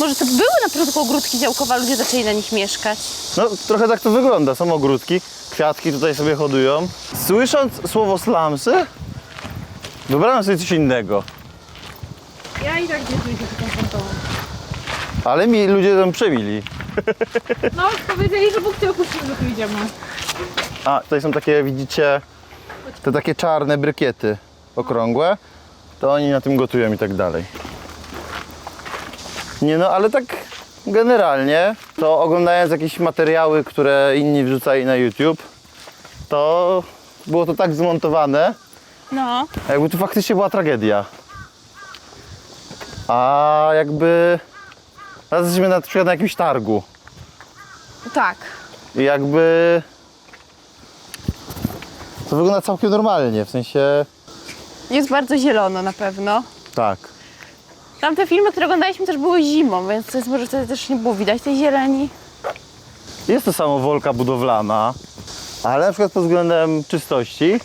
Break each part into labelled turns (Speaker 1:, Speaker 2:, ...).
Speaker 1: Może to były na początku ogródki działkowe, a ludzie zaczęli na nich mieszkać.
Speaker 2: No, trochę tak to wygląda. Są ogródki, kwiatki tutaj sobie hodują. Słysząc słowo slamsy, wybrałem sobie coś innego.
Speaker 3: Ja i tak nie się z tą fantą.
Speaker 2: Ale mi ludzie tam przemili.
Speaker 3: No, powiedzieli, że Bóg cię opuścił, że tu idziemy.
Speaker 2: A, tutaj są takie, widzicie, te takie czarne brykiety okrągłe. To oni na tym gotują i tak dalej. Nie no, ale tak generalnie, to oglądając jakieś materiały, które inni wrzucali na YouTube, to było to tak zmontowane,
Speaker 1: No.
Speaker 2: jakby to faktycznie była tragedia. A jakby... Teraz jesteśmy na przykład na jakimś targu.
Speaker 1: Tak.
Speaker 2: I jakby to wygląda całkiem normalnie, w sensie
Speaker 1: Jest bardzo zielono na pewno.
Speaker 2: tak.
Speaker 1: Tamte filmy, które oglądaliśmy też były zimą, więc to jest, może wtedy też nie było widać tej zieleni.
Speaker 2: Jest to samo wolka budowlana, ale na przykład pod względem czystości,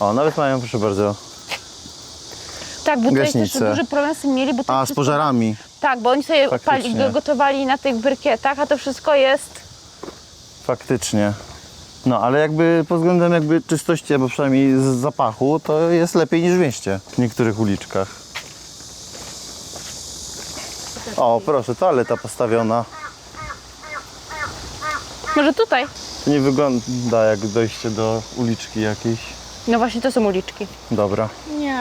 Speaker 2: o nawet mają, proszę bardzo,
Speaker 1: Tak, bo tutaj też
Speaker 2: Gaśnice.
Speaker 1: duży problem z tym mieli, bo to
Speaker 2: a z
Speaker 1: wszystko-
Speaker 2: pożarami,
Speaker 1: Tak, bo oni sobie
Speaker 2: Faktycznie.
Speaker 1: pali, gotowali na tych brykietach, a to wszystko jest...
Speaker 2: faktycznie. No ale jakby pod względem jakby czystości, albo przynajmniej z zapachu, to jest lepiej niż w mieście w niektórych uliczkach. O, proszę, toaleta postawiona.
Speaker 1: Może tutaj?
Speaker 2: To nie wygląda jak dojście do uliczki jakiejś.
Speaker 1: No właśnie, to są uliczki.
Speaker 2: Dobra.
Speaker 3: Nie.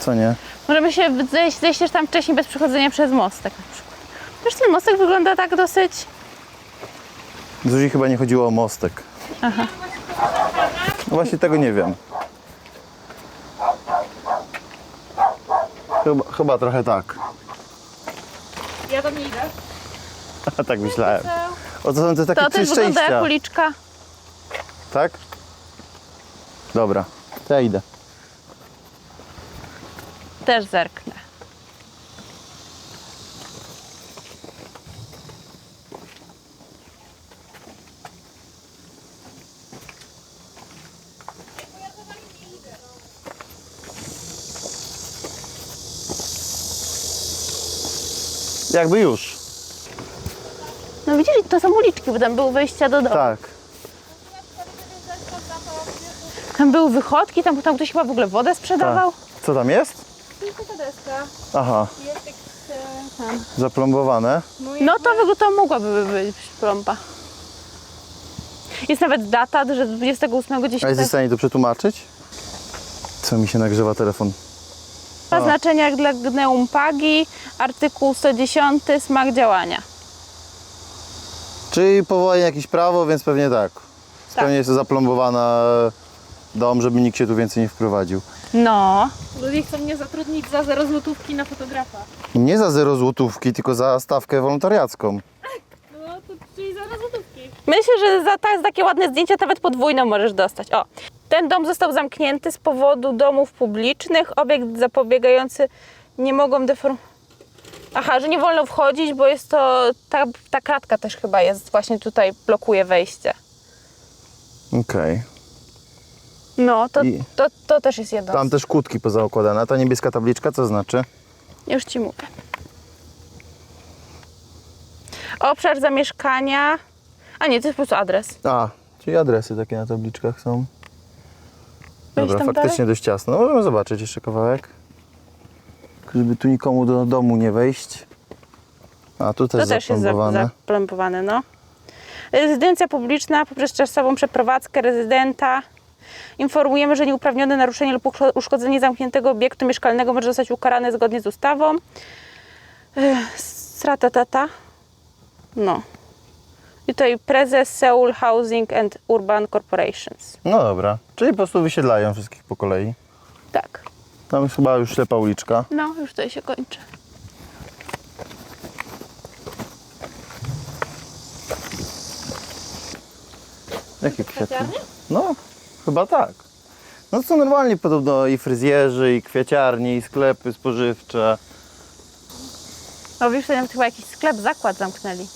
Speaker 2: Co nie?
Speaker 1: Możemy się zejść, zejść też tam wcześniej bez przechodzenia przez mostek na przykład. Też ten mostek wygląda tak dosyć...
Speaker 2: Zuzi chyba nie chodziło o mostek.
Speaker 1: Aha.
Speaker 2: No właśnie tego nie wiem. Chyba, chyba trochę tak.
Speaker 3: Ja tam nie idę.
Speaker 2: A tak myślałem. O to są te takie
Speaker 1: To
Speaker 2: trzy
Speaker 1: też wygląda
Speaker 2: szczęścia.
Speaker 1: jak uliczka.
Speaker 2: Tak? Dobra, to ja idę.
Speaker 1: Też zerknę.
Speaker 2: Jakby już.
Speaker 1: No widzisz, to są uliczki, bo tam były wejścia do domu.
Speaker 2: Tak.
Speaker 1: Tam były wychodki, tam, tam ktoś chyba w ogóle wodę sprzedawał.
Speaker 2: Co tam jest?
Speaker 3: Tylko ta deska.
Speaker 2: Aha,
Speaker 3: Jest jak e, tam.
Speaker 2: zaplombowane.
Speaker 1: No to, wyg- to mogłaby być plomba. Jest nawet data, że 28
Speaker 2: A
Speaker 1: gdzieś
Speaker 2: jesteś w stanie to przetłumaczyć? Co mi się nagrzewa telefon?
Speaker 1: Oznaczenia jak dla Gneum Pagi, artykuł 110, smak działania.
Speaker 2: Czyli powołanie jakieś prawo, więc pewnie tak.
Speaker 1: Tak.
Speaker 2: Pewnie jest to zaplombowana dom, żeby nikt się tu więcej nie wprowadził.
Speaker 1: No,
Speaker 3: Ludzie chcą mnie zatrudnić za zero złotówki na fotografa.
Speaker 2: Nie za zero złotówki, tylko za stawkę wolontariacką.
Speaker 3: No to czyli zero złotówki.
Speaker 1: myślę, że za ta, za takie ładne zdjęcia nawet podwójną możesz dostać. O, ten dom został zamknięty z powodu domów publicznych. Obiekt zapobiegający nie mogą deform... Aha, że nie wolno wchodzić, bo jest to, ta, ta kratka też chyba jest, właśnie tutaj blokuje wejście.
Speaker 2: Okej.
Speaker 1: No, to,
Speaker 2: I-
Speaker 1: to, to też jest jedno.
Speaker 2: Tam też kłódki pozaokładane. Ta niebieska tabliczka co znaczy?
Speaker 1: Już ci mówię. Obszar zamieszkania. A nie, to jest po prostu adres.
Speaker 2: A, czyli adresy takie na tabliczkach są. Dobra,
Speaker 1: tam
Speaker 2: faktycznie dość ciasno. No, możemy zobaczyć jeszcze kawałek. Żeby tu nikomu do domu nie wejść. A tu też
Speaker 1: To też jest za-
Speaker 2: zaplombowane.
Speaker 1: no. Rezydencja publiczna poprzez czasową przeprowadzkę rezydenta. Informujemy, że nieuprawnione naruszenie lub uszko- uszkodzenie zamkniętego obiektu mieszkalnego może zostać ukarane zgodnie z ustawą. Ech, Stratatata. No. I tutaj prezes Seoul Housing and Urban Corporations.
Speaker 2: No dobra, czyli po prostu wysiedlają wszystkich po kolei.
Speaker 1: Tak.
Speaker 2: Tam jest chyba już ślepa uliczka.
Speaker 1: No, już tutaj się kończy.
Speaker 2: Jakie kwiaty? No, chyba tak. No to są normalnie podobno i fryzjerzy, i kwiaciarnie, i sklepy spożywcze.
Speaker 1: No wiesz, nawet chyba jakiś sklep, zakład zamknęli.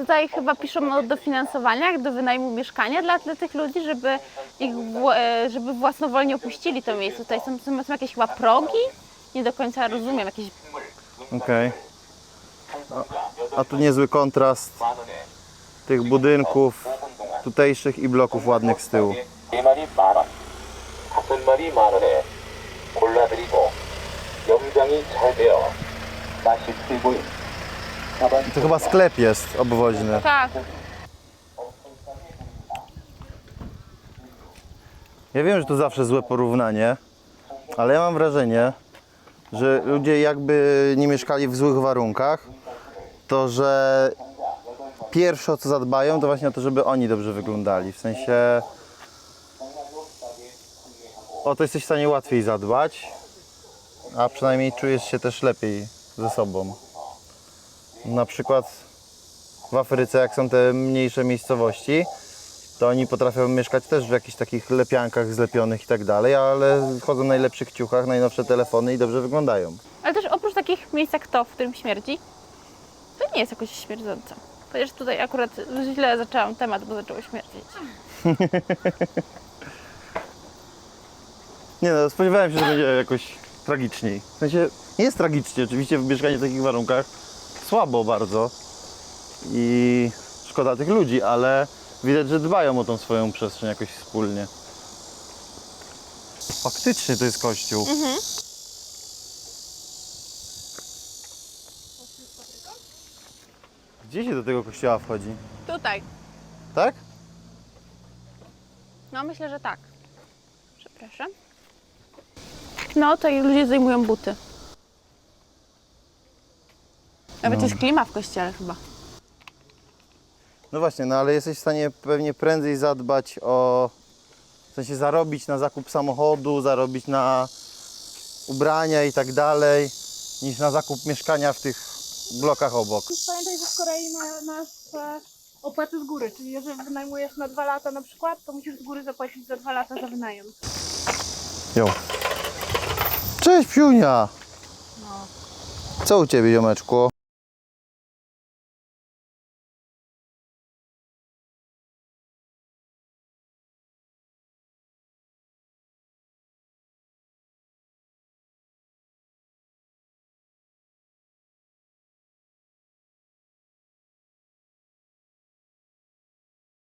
Speaker 1: Tutaj tutaj chyba piszą o dofinansowaniach do wynajmu mieszkania dla, dla tych ludzi, żeby ich wła- e, żeby własnowolnie opuścili to miejsce. Tutaj są, są, są jakieś chyba progi? Nie do końca rozumiem, jakieś
Speaker 2: Okej. A, a tu niezły kontrast tych budynków tutejszych i bloków ładnych z tyłu.
Speaker 4: 네 마리 만 원, 다섯 마리 만 원에 골라드리고 염장이 잘 되어 맛있게 보인 가방
Speaker 2: to chyba sklep jest obwoźny.
Speaker 1: Tak,
Speaker 2: Ja wiem, że to zawsze złe porównanie, ale ja mam wrażenie, że ludzie jakby nie mieszkali w złych warunkach, to że pierwsze o co zadbają to właśnie o to, żeby oni dobrze wyglądali. W sensie o to jesteś w stanie łatwiej zadbać, a przynajmniej czujesz się też lepiej ze sobą. Na przykład w Afryce, jak są te mniejsze miejscowości, to oni potrafią mieszkać też w jakichś takich lepiankach zlepionych i tak dalej, ale chodzą w najlepszych ciuchach, najnowsze telefony i dobrze wyglądają.
Speaker 1: ale też oprócz takich miejsc jak to, w którym śmierdzi, to nie jest jakoś śmierdzące. Chociaż tutaj akurat źle zaczęłam temat, bo zaczęło śmierdzieć.
Speaker 2: Nie no, spodziewałem się, że będzie jakoś tragiczniej. W sensie nie jest tragicznie, oczywiście w mieszkaniu w takich warunkach słabo bardzo i szkoda tych ludzi, ale widać, że dbają o tą swoją przestrzeń jakoś wspólnie. Faktycznie to jest kościół. Gdzie się do tego kościoła wchodzi?
Speaker 1: Tutaj.
Speaker 2: Tak?
Speaker 1: No myślę, że tak. Przepraszam. No, tutaj ludzie zdejmują buty. Nawet jest klima w kościele chyba.
Speaker 2: No właśnie, no ale jesteś w stanie pewnie prędzej zadbać o, w sensie zarobić na zakup samochodu, zarobić na ubrania i tak dalej, niż na zakup mieszkania w tych blokach obok.
Speaker 3: Pamiętaj, że w Korei ma, masz e, opłaty z góry, czyli jeżeli wynajmujesz na dwa lata na przykład, to musisz z góry zapłacić za dwa lata za wynajem.
Speaker 2: Jo. Cześć Piunia! Co u Ciebie, ziomeczku?